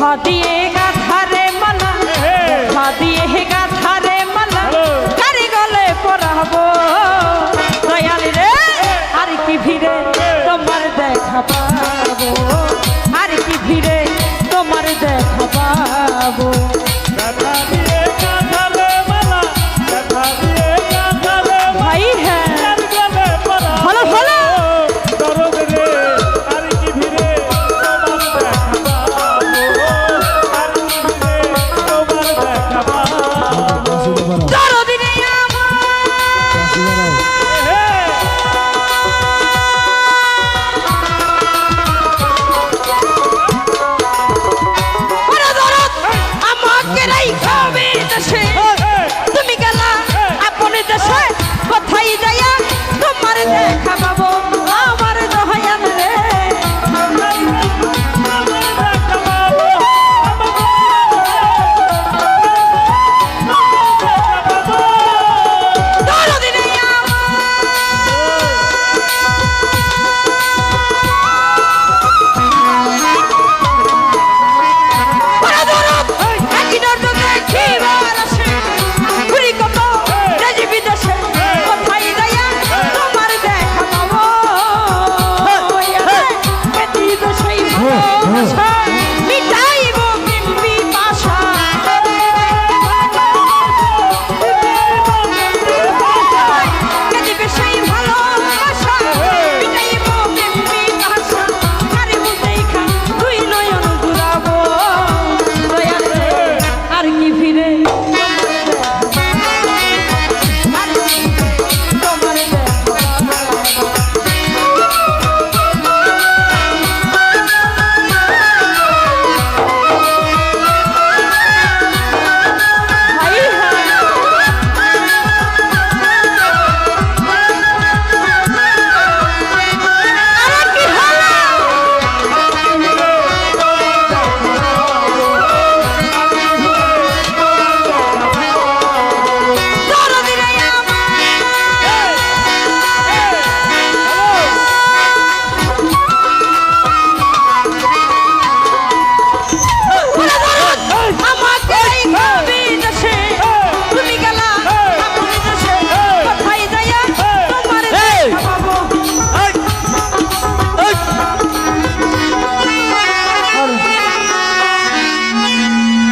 ব্যথা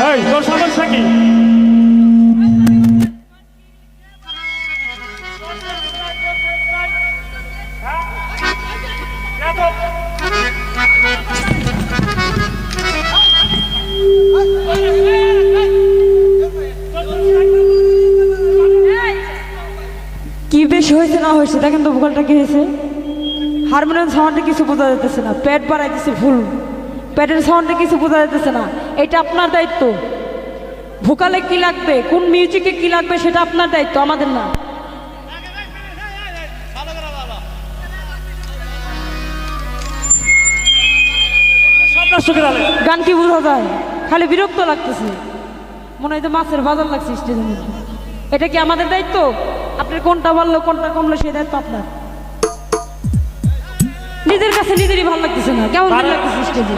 কি? কি বেশি হয়েছে, না হয়েছে, দেখেন তো ভোকালটা কি হয়েছে। হারমোনিয়াম সাউন্ডে কিছু বোঝা যেতেছে না, পেট বাড়াইতেছে ফুল পেটের সাউন্ডে কিছু বোঝা যেতেছে না। এটা আপনার দায়িত্ব। ভোকালে কি লাগবে? কোন মিউজিকে কি লাগবে সেটা আপনার দায়িত্ব, আমাদের না। গান কি বোঝা যায়। খালি বিরক্ত লাগতেছে। মনে হয় যে মাছের বাজার লাগছে স্টেজের মধ্যে। এটা কি আমাদের দায়িত্ব? আপনার কোনটা বলল কোনটা কমলো সেই দায়িত্ব আপনার। নিজের কাছে নিজেরই ভালো লাগতেছে না। কেমন লাগতেছে স্টেজে?